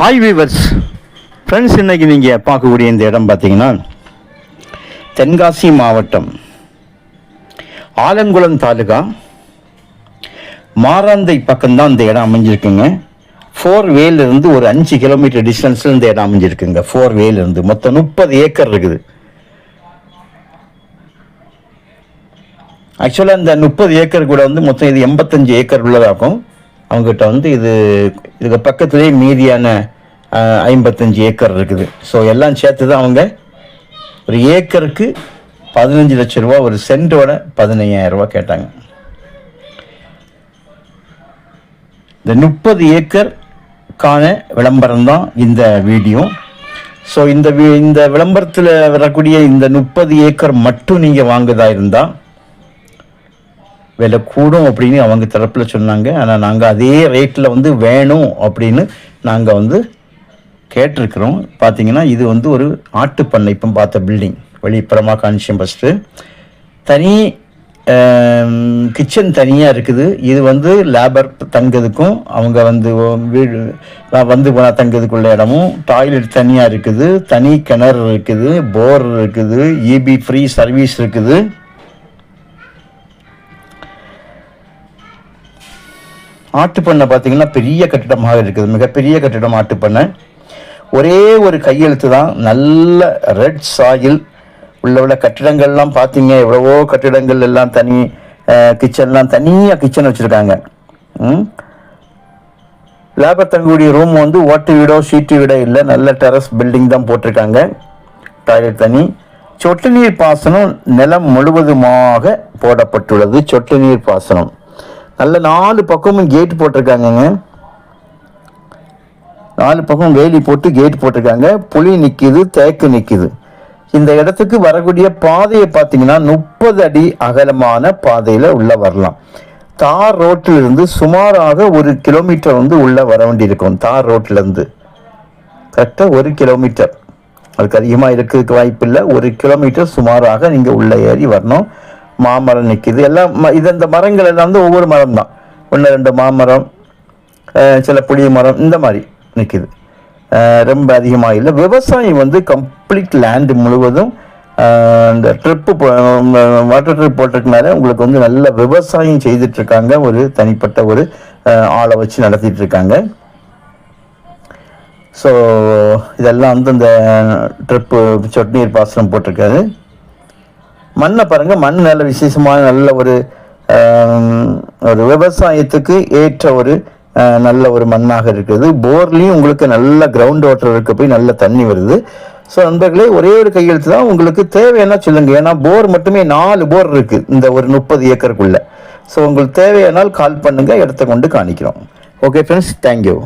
Hi viewers friends இன்றைக்கி நீங்கள் பார்க்கக்கூடிய இந்த இடம் பார்த்தீங்கன்னா தென்காசி மாவட்டம் ஆலங்குளம் தாலுகா. மாராந்தை பக்கம்தான் இந்த இடம் அமைஞ்சிருக்குங்க. ஃபோர் வேலிருந்து ஒரு அஞ்சு கிலோமீட்டர் டிஸ்டன்ஸில் இந்த இடம் அமைஞ்சிருக்குங்க. ஃபோர் இருந்து. மொத்தம் முப்பது ஏக்கர் இருக்குது. ஆக்சுவலாக இந்த முப்பது ஏக்கர் கூட வந்து மொத்தம் இது எண்பத்தஞ்சு ஏக்கர் உள்ளதாகும். அவங்ககிட்ட வந்து இது இதுக்கு பக்கத்துலேயே மீதியான ஐம்பத்தஞ்சு ஏக்கர் இருக்குது. ஸோ எல்லாம் சேர்த்து தான் அவங்க ஒரு ஏக்கருக்கு பதினஞ்சு லட்ச ரூபா ஒரு சென்டோட பதினையாயிரம் ரூபா கேட்டாங்க. இந்த முப்பது ஏக்கருக்கான விளம்பரம் தான் இந்த வீடியோ. ஸோ இந்த வி- இந்த விளம்பரத்தில் வரக்கூடிய இந்த முப்பது ஏக்கர் மட்டும் நீங்கள் வாங்குதா இருந்தால் விலை கூடும் அப்படின்னு அவங்க தரப்பில் சொன்னாங்க. ஆனால் நாங்கள் அதே ரேட்டில் வந்து வேணும் அப்படின்னு நாங்கள் வந்து கேட்டிருக்கிறோம். பார்த்தீங்கன்னா இது வந்து ஒரு ஆட்டுப்பண்ணை இப்போ பார்த்த பில்டிங் வெளிப்புறமாக காமிச்சேன் ஃபஸ்ட்டு தனி கிச்சன் தனியாக இருக்குது. இது வந்து லேபர் தங்குறதுக்கும் அவங்க வந்து வீடு வந்து போனால் தங்குறதுக்குள்ள இடமும் டாய்லெட் தனியாக இருக்குது. தனி கிணறு இருக்குது போர் இருக்குது. இபி ஃப்ரீ சர்வீஸ் இருக்குது. ஆட்டுப்பண்ணை பார்த்தீங்கன்னா பெரிய கட்டிடமாக இருக்குது. மிகப்பெரிய கட்டிடம் ஆட்டுப்பண்ணை. ஒரே ஒரு கையெழுத்து தான். நல்ல ரெட் சாயில் உள்ள உள்ள கட்டிடங்கள்லாம் பார்த்தீங்க. எவ்வளவோ கட்டிடங்கள் எல்லாம் தனி கிச்சன்லாம் தனியாக கிச்சன் வச்சுருக்காங்க. லேபர் தங்கக்கூடிய ரூம் வந்து ஓட்டு வீடோ ஷீட்டு வீடோ இல்லை. நல்ல டெரஸ் பில்டிங் தான் போட்டிருக்காங்க. டாய்லெட் தனி. சொட்டு நீர் பாசனம் நிலம் முழுவதுமாக போடப்பட்டுள்ளது. சொட்டு நீர் பாசனம். நல்ல நாலு பக்கமும் கேட் போட்டிருக்காங்கங்க. நாலு பக்கம் வேலி போட்டு கேட் போட்டிருக்காங்க. புலி நிக்குது தேக்கு நிக்குது. இந்த இடத்துக்கு வரக்கூடிய பாதையை பார்த்தீங்கன்னா முப்பது அடி அகலமான பாதையில உள்ள வரலாம். தார் ரோட்டிலிருந்து சுமாராக ஒரு கிலோமீட்டர் வந்து உள்ள வர வேண்டியிருக்கும். தார் ரோட்ல இருந்து கரெக்டாக ஒரு கிலோமீட்டர். அதுக்கு அதிகமாக இருக்கிறதுக்கு வாய்ப்பு இல்லை ஒரு கிலோமீட்டர் சுமாராக நீங்கள் உள்ளே ஏறி வரணும். மாமரம் நிற்கிது எல்லாம் ம- இது இந்த மரங்கள் எல்லாம் வந்து ஒவ்வொரு மரம் தான் ஒன்று ரெண்டு மாமரம் சில புளிய மரம் இந்த மாதிரி நிற்கிது ரொம்ப அதிகமாக இல்லை. விவசாயம் வந்து கம்ப்ளீட் லேண்டு முழுவதும் இந்த ட்ரிப்பு வாட்டர் ட்ரிப் போட்டிருக்கனால உங்களுக்கு வந்து நல்ல விவசாயம் செய்துட்ருக்காங்க. ஒரு தனிப்பட்ட ஒரு ஆளை வச்சு நடத்திட்டு இருக்காங்க ஸோ இதெல்லாம் வந்து இந்த ட்ரிப்பு சொட்டு நீர் பாசனம் போட்டிருக்காரு. மண்ணை பாருங்க மண் நல்ல விசேஷமான நல்ல ஒரு ஒரு விவசாயத்துக்கு ஏற்ற ஒரு நல்ல ஒரு மண்ணாக இருக்குது போர்லேயும் உங்களுக்கு நல்ல கிரவுண்ட் வாட்டர் இருக்க போய் நல்ல தண்ணி வருது. ஸோ நண்பர்களே ஒரே ஒரு கையெழுத்து தான் உங்களுக்கு தேவைன்னா சொல்லுங்க. ஏன்னா போர் மட்டுமே நாலு போர் இருக்கு இந்த ஒரு முப்பது ஏக்கருக்குள்ள. ஸோ உங்களுக்கு தேவையானால் கால் பண்ணுங்க இடத்த கொண்டு காணிக்கிறோம். Okay friends thank you